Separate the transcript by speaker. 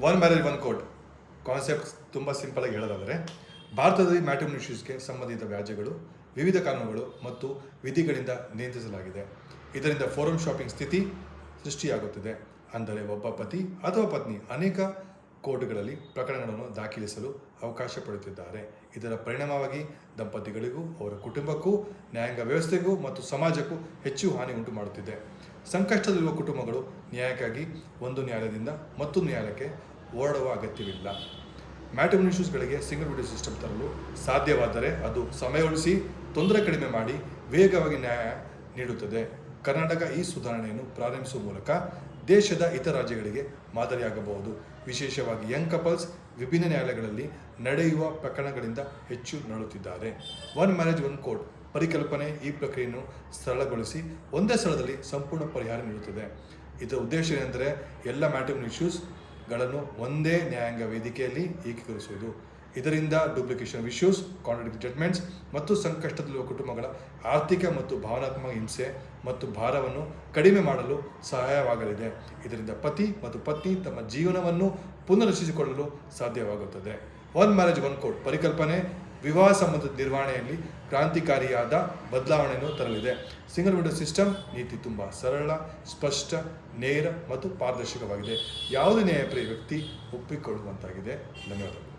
Speaker 1: One marriage one court concept ತುಂಬ ಸಿಂಪಲಾಗಿ ಹೇಳೋದಾದರೆ, ಭಾರತದಲ್ಲಿ ಮ್ಯಾಟ್ರಿಮೋನಿ ಇಶ್ಯೂಸ್ಗೆ ಸಂಬಂಧಿತ ವ್ಯಾಜ್ಯಗಳು, ವಿವಿಧ ಕಾನೂನುಗಳು ಮತ್ತು ವಿಧಿಗಳಿಂದ ನಿಯಂತ್ರಿಸಲಾಗಿದೆ. ಇದರಿಂದ ಫೋರಂ ಶಾಪಿಂಗ್ ಸ್ಥಿತಿ ಸೃಷ್ಟಿಯಾಗುತ್ತಿದೆ. ಅಂದರೆ ಒಬ್ಬ ಪತಿ ಅಥವಾ ಪತ್ನಿ ಅನೇಕ ಕೋರ್ಟ್ಗಳಲ್ಲಿ ಪ್ರಕರಣಗಳನ್ನು ದಾಖಲಿಸಲು ಅವಕಾಶ ಪಡೆಯುತ್ತಿದ್ದಾರೆ ಇದರ ಪರಿಣಾಮವಾಗಿ ದಂಪತಿಗಳಿಗೂ, ಅವರ ಕುಟುಂಬಕ್ಕೂ, ನ್ಯಾಯಾಂಗ ವ್ಯವಸ್ಥೆಗೂ ಮತ್ತು ಸಮಾಜಕ್ಕೂ ಹೆಚ್ಚು ಹಾನಿ ಉಂಟು ಮಾಡುತ್ತಿದೆ. ಸಂಕಷ್ಟದಲ್ಲಿರುವ ಕುಟುಂಬಗಳು ನ್ಯಾಯಕ್ಕಾಗಿ ಒಂದು ನ್ಯಾಯಾಲಯದಿಂದ ಮತ್ತೊಂದು ನ್ಯಾಯಾಲಯಕ್ಕೆ ಓಡುವ ಅಗತ್ಯವಿಲ್ಲ. ಮ್ಯಾಟ್ರಿಮೋನಿ ಸಿಂಗಲ್ ವಿಡಿಯೋ ಸಿಸ್ಟಮ್ ತರಲು ಸಾಧ್ಯವಾದರೆ ಅದು ಸಮಯ ಉಳಿಸಿ, ತೊಂದರೆ ಕಡಿಮೆ ಮಾಡಿ, ವೇಗವಾಗಿ ನ್ಯಾಯ ನೀಡುತ್ತದೆ. ಕರ್ನಾಟಕ ಈ ಸುಧಾರಣೆಯನ್ನು ಪ್ರಾರಂಭಿಸುವ ಮೂಲಕ ದೇಶದ ಇತರ ರಾಜ್ಯಗಳಿಗೆ ಮಾದರಿಯಾಗಬಹುದು. ವಿಶೇಷವಾಗಿ ಯಂಗ್ ಕಪಲ್ಸ್ ವಿಭಿನ್ನ ನ್ಯಾಯಾಲಯಗಳಲ್ಲಿ ನಡೆಯುವ ಪ್ರಕರಣಗಳಿಂದ ಹೆಚ್ಚು ನರಳುತ್ತಿದ್ದಾರೆ. ಒನ್ ಮ್ಯಾರೇಜ್, ಒನ್ ಕೋರ್ಟ್ ಪರಿಕಲ್ಪನೆ ಈ ಪ್ರಕ್ರಿಯೆಯನ್ನು ಸರಳಗೊಳಿಸಿ ಒಂದೇ ಸ್ಥಳದಲ್ಲಿ ಸಂಪೂರ್ಣ ಪರಿಹಾರ ನೀಡುತ್ತದೆ. ಇದರ ಉದ್ದೇಶ ಏನೆಂದರೆ ಎಲ್ಲ ಮ್ಯಾಟ್ರಿಮನ್ ಇಶ್ಯೂಸ್ಗಳನ್ನು ಒಂದೇ ನ್ಯಾಯಾಂಗ ವೇದಿಕೆಯಲ್ಲಿ ಏಕೀಕರಿಸುವುದು. ಇದರಿಂದ ಡೂಪ್ಲಿಕೇಶನ್ ಇಶ್ಯೂಸ್ ಕಾಂಟ್ರಾಡಿಕ್ಟ್ ಜಡ್ಮೆಂಟ್ಸ್ ಮತ್ತು ಸಂಕಷ್ಟದಲ್ಲಿರುವ ಕುಟುಂಬಗಳ ಆರ್ಥಿಕ ಮತ್ತು ಭಾವನಾತ್ಮಕ ಹಿಂಸೆ ಮತ್ತು ಭಾರವನ್ನು ಕಡಿಮೆ ಮಾಡಲು ಸಹಾಯವಾಗಲಿದೆ. ಇದರಿಂದ ಪತಿ ಮತ್ತು ಪತ್ನಿ ತಮ್ಮ ಜೀವನವನ್ನು ಪುನರ್ರಚಿಸಿಕೊಳ್ಳಲು ಸಾಧ್ಯವಾಗುತ್ತದೆ. ಒನ್ ಮ್ಯಾರೇಜ್ ಒನ್ ಕೋಡ್ ಪರಿಕಲ್ಪನೆ, ವಿವಾಹ ಸಂಬಂಧದ ನಿರ್ವಹಣೆಯಲ್ಲಿ ಕ್ರಾಂತಿಕಾರಿಯಾದ ಬದಲಾವಣೆಯನ್ನು ತರಲಿದೆ. ಸಿಂಗಲ್ ವಿಂಡೋ ಸಿಸ್ಟಮ್ ನೀತಿ ತುಂಬ ಸರಳ, ಸ್ಪಷ್ಟ, ನೇರ ಮತ್ತು ಪಾರದರ್ಶಕವಾಗಿದೆ. ಯಾವುದೇ ನ್ಯಾಯಪ್ರಿಯ ವ್ಯಕ್ತಿ ಒಪ್ಪಿಕೊಳ್ಳುವಂತಾಗಿದೆ. ಧನ್ಯವಾದಗಳು.